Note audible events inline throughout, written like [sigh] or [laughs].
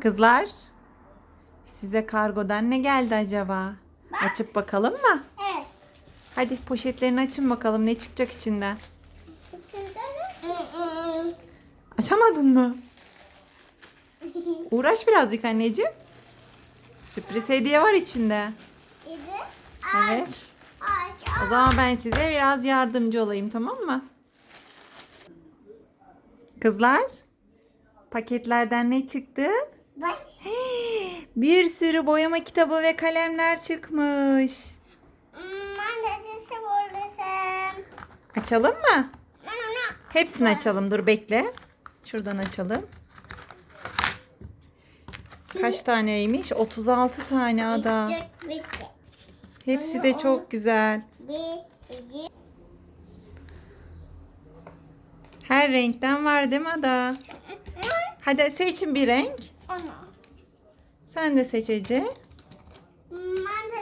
Kızlar, size kargodan ne geldi acaba? Açıp bakalım mı? Evet. Hadi poşetlerini açın bakalım ne çıkacak içinden. İçinde ne? Açamadın mı? Uğraş birazcık anneciğim. Sürpriz hediye var içinde. Evet. O zaman ben size biraz yardımcı olayım tamam mı? Kızlar, paketlerden ne çıktı? Bak. [gasps] Bir sürü boyama kitabı ve kalemler çıkmış. Hmm, Ben de sizi buradasın. Açalım mı? Ben onu Hepsini açalım. Dur bekle. Şuradan açalım. Kaç taneymiş? 36 tane ada. Hepsi de çok güzel. Her renkten var değil mi ada? Hadi seçin bir renk. Onu. Sen de seç Ece. Ben de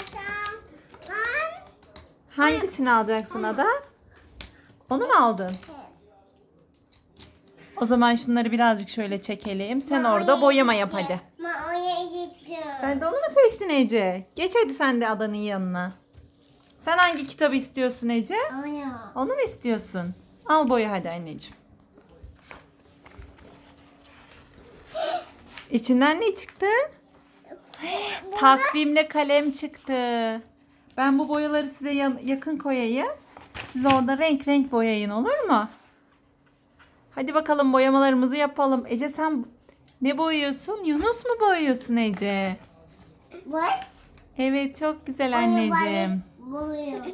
açsam. Ben. Hangisini alacaksın ada? Onu mu aldın? O zaman şunları birazcık şöyle çekelim. Sen orada boyama yap hadi. Ben oraya gittim. Sen de onu mu seçtin Ece? Geç hadi sen de adanın yanına. Sen hangi kitabı istiyorsun Ece? Onu. Onu mu istiyorsun? Al boya hadi anneciğim. İçinden ne çıktı? Takvimle kalem çıktı. Ben bu boyaları size yakın koyayım. Siz orada renk renk boyayın olur mu? Hadi bakalım boyamalarımızı yapalım. Ece sen ne boyuyorsun? Yunus mu boyuyorsun Ece? Bak. Evet çok güzel anneciğim. Buluyor.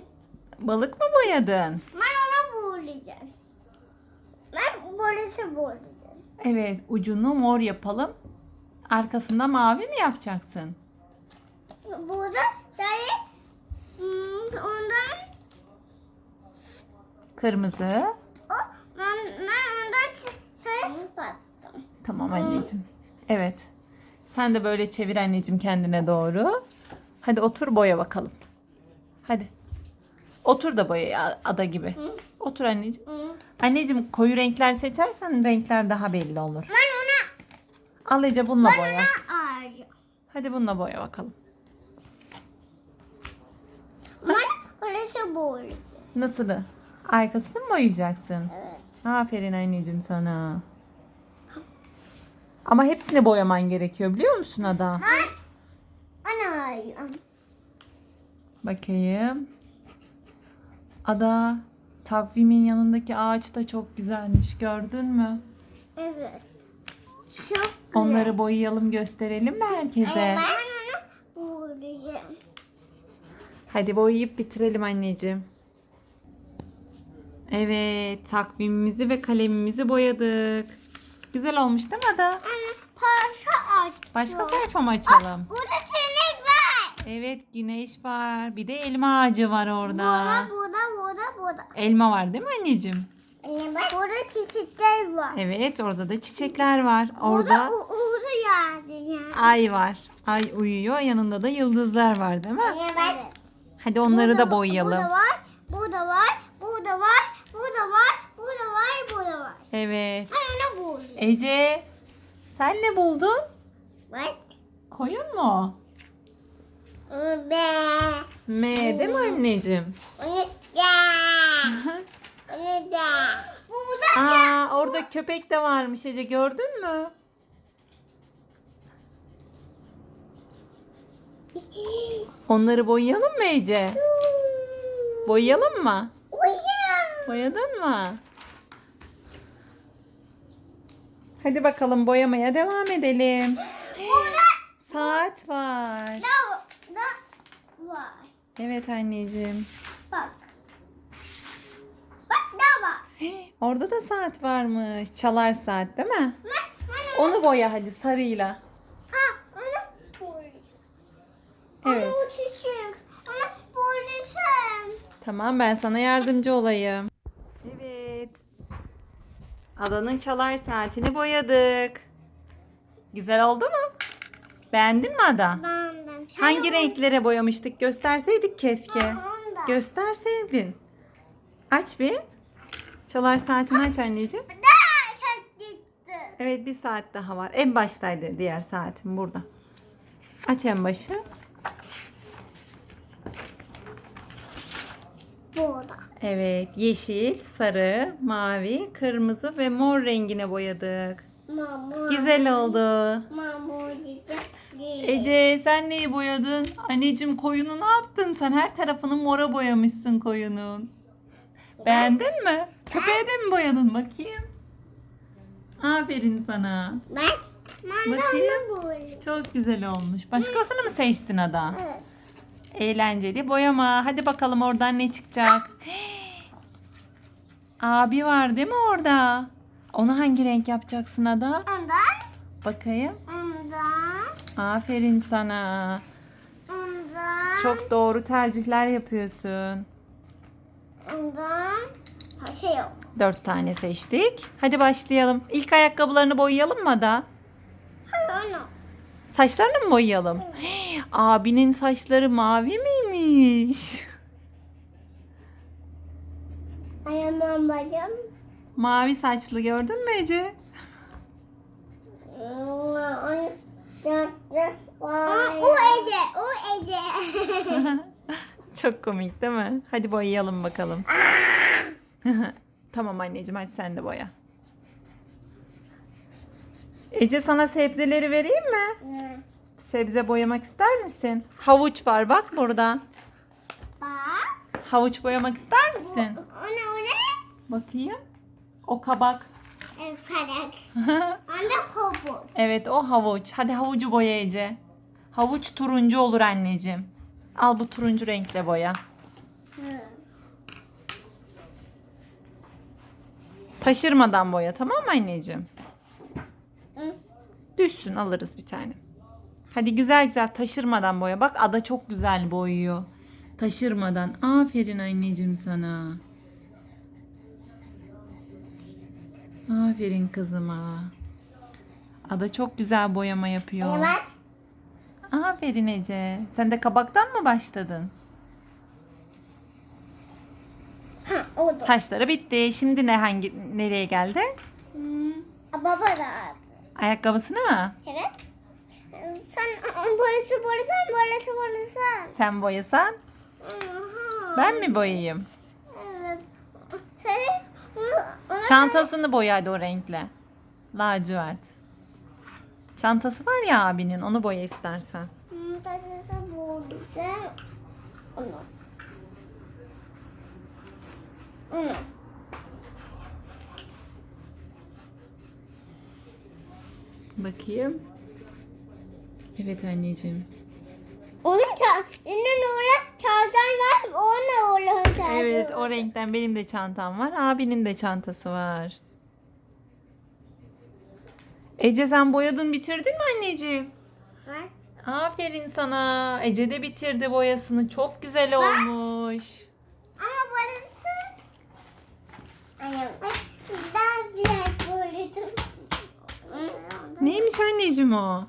Balık mı boyadın? Ben ona buğulayacağım. Ben polisi buğulayacağım. Evet, ucunu mor yapalım. Arkasında mavi mi yapacaksın? Burada sayı hmm, ondan Kırmızı. o ben, ben ondan sayı battım. Tamam anneciğim. Evet. Sen de böyle çevir anneciğim kendine doğru. Hadi otur boya bakalım. Hadi. Otur da boya ada gibi. Otur anneciğim. Hı. Anneciğim koyu renkler seçersen renkler daha belli olur. Ben ona Al Ece bununla boya. Hadi bununla boya bakalım. Ben polisi buğulayacağım. Nasıl? Arkasını mı boyayacaksın? Evet. Aferin anneciğim sana. Ama hepsini boyaman gerekiyor biliyor musun Ada? Ana ağacağım. Bakayım. Ada takvimin yanındaki ağaç da çok güzelmiş. Gördün mü? Evet. Çok. Onları boyayalım gösterelim mi herkese? Ben onu buğulayacağım. Hadi boyayıp bitirelim anneciğim. Evet takvimimizi ve kalemimizi boyadık. Güzel olmuş değil mi Ada? Anne parça aç. Başka sayfa mı açalım? Burada sinek var. Evet güneş var. Bir de elma ağacı var orada. Burada, burada, burada, burada. Elma var değil mi anneciğim? Anne bak. Burada çiçekler var. Evet orada da çiçekler var. Orada yağdı yani. ay var. Ay uyuyor. Yanında da yıldızlar var değil mi? Anne bak. Hadi onları Burada- da boyayalım. Burada var, burada var, burada var, burada var, burada var, burada var. Evet. Ben onu buldum. Ece sen ne buldun? Bak. Koyun mu? Be. M değil mi anneciğim? Onu be. Burada Aa orada köpek de varmış Ece gördün mü? Onları boyayalım mı Ece? Boyayalım mı? Boyadın mı? Hadi bakalım boyamaya devam edelim. Burada Saat var. da, da var. Evet anneciğim. Bak. Bak da var. Orada da saat varmış. Çalar saat değil mi? Onu, boya hadi sarıyla. ha, onu buldum. Evet. Onu uçuşum. Onu buldum. Tamam ben sana yardımcı olayım. Evet. Adanın çalar saatini boyadık. Güzel oldu mu? Beğendin mi Ada? Bendim. Sen Hangi renklere boyamıştık? Gösterseydik keşke. Da. Gösterseydin. Aç bir. Çalar saatini aç anneciğim. Da çok gitti. Evet bir saat daha var. En baştaydı diğer saatim burada. Aç en başı. Burada. Evet yeşil, sarı, mavi, kırmızı ve mor rengine boyadık. Mama. Güzel oldu. Mama. Ece sen neyi boyadın? Anneciğim koyunu ne yaptın? Sen her tarafını mora boyamışsın koyunun. Beğendin mi? Köpeğe de mi boyadın bakayım? Aferin sana. Ben mandalina boyadım. Çok güzel olmuş. Başkasını mı seçtin Ada? Evet. Eğlenceli boyama. Hadi bakalım oradan ne çıkacak. Abi var değil mi orada? Onu hangi renk yapacaksın Ada? Ondan. Bakayım. Ondan. Aferin sana. Ondan. Çok doğru tercihler yapıyorsun. Ondan. Ha, şey yok. Dört tane seçtik. Hadi başlayalım. İlk ayakkabılarını boyayalım mı Ada? Hayır onu. Saçlarını mı boyayalım? [gasps] Abinin saçları mavi miymiş? Ayağımdan bacım. Mavi saçlı gördün mü Ece? Aa, o Ece, o Ece. [laughs] [laughs] Çok komik değil mi? Hadi boyayalım bakalım. [laughs] tamam anneciğim hadi sen de boya. Ece sana sebzeleri vereyim mi? Sebze boyamak ister misin? Havuç var bak burada. Bak. Havuç boyamak ister misin? O ne, o ne? Bakayım. O kabak. Evet, karak. Anne hopu. evet o havuç. Hadi havucu boya Ece. Havuç turuncu olur anneciğim. Al bu turuncu renkle boya. Taşırmadan boya tamam mı anneciğim? Düşsün alırız bir tane. Hadi güzel güzel taşırmadan boya. Bak Ada çok güzel boyuyor. Taşırmadan. Aferin anneciğim sana. Aferin kızıma. Ada çok güzel boyama yapıyor. Evet. Aferin Ece. Sen de kabaktan mı başladın? Oldu. Saçları bitti. Şimdi ne hangi nereye geldi? Hmm. Baba da. Ayakkabısını mı? Evet. Sen burası burası burası burası. Sen boyasan Aha. ben mi boyayayım? Evet. Sen ona Çantasını boya hadi o renkle. Lacivert. Çantası var ya abinin onu boya istersen. Hmm, taşısı burada. Onu. Onu. Bakayım. Evet anneciğim. Onun ça onun orada çantan var. Onunla orada çantan. Evet o renkten benim de çantam var. Abinin de çantası var. Ece sen boyadın bitirdin mi anneciğim? var. Aferin sana. Ece de bitirdi boyasını. Çok güzel olmuş. Ama burası Daha biraz boyadım. Neymiş anneciğim o?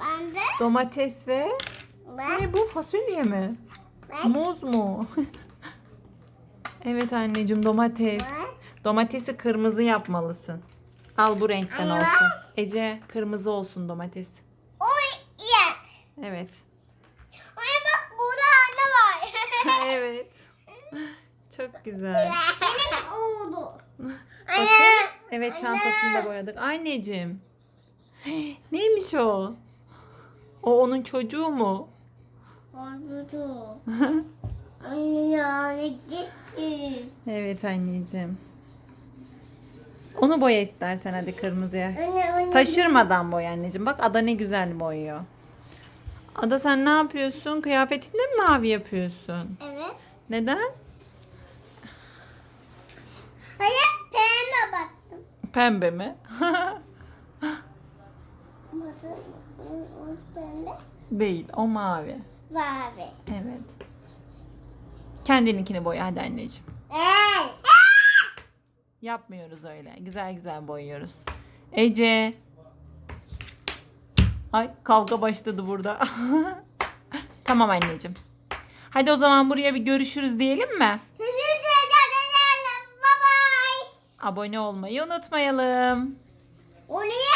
Ben de Domates ve ben, ne bu fasulye mi? ben, Muz mu? [laughs] evet anneciğim domates. ben. Domatesi kırmızı yapmalısın. Al bu renkten Anne, olsun. Ece kırmızı olsun domates. Oy, yak. Evet. Ay bak burada anne var. [laughs] [laughs] evet. Çok güzel. Benim oldu. [laughs] Bakın. Evet çantasını da boyadık. Anneciğim. [gasps] Neymiş o? O onun çocuğu mu? Oldu. [laughs] Anne ya. Evet anneciğim. Onu boya istersen hadi kırmızıya. Anne anne. Taşırmadan boya anneciğim. Bak Ada ne güzel boyuyor. Ada sen ne yapıyorsun? Kıyafetinde mi mavi yapıyorsun? Evet. Neden? Hayır pembe baktım. Pembe mi? Pembe. [laughs] Değil, o mavi. Mavi. Evet. Kendininkini boya hadi anneciğim. Yapmıyoruz öyle. Güzel güzel boyuyoruz. Ece. Ay kavga başladı burada. [laughs] tamam anneciğim. Hadi o zaman buraya bir görüşürüz diyelim mi? Abone olmayı unutmayalım. O niye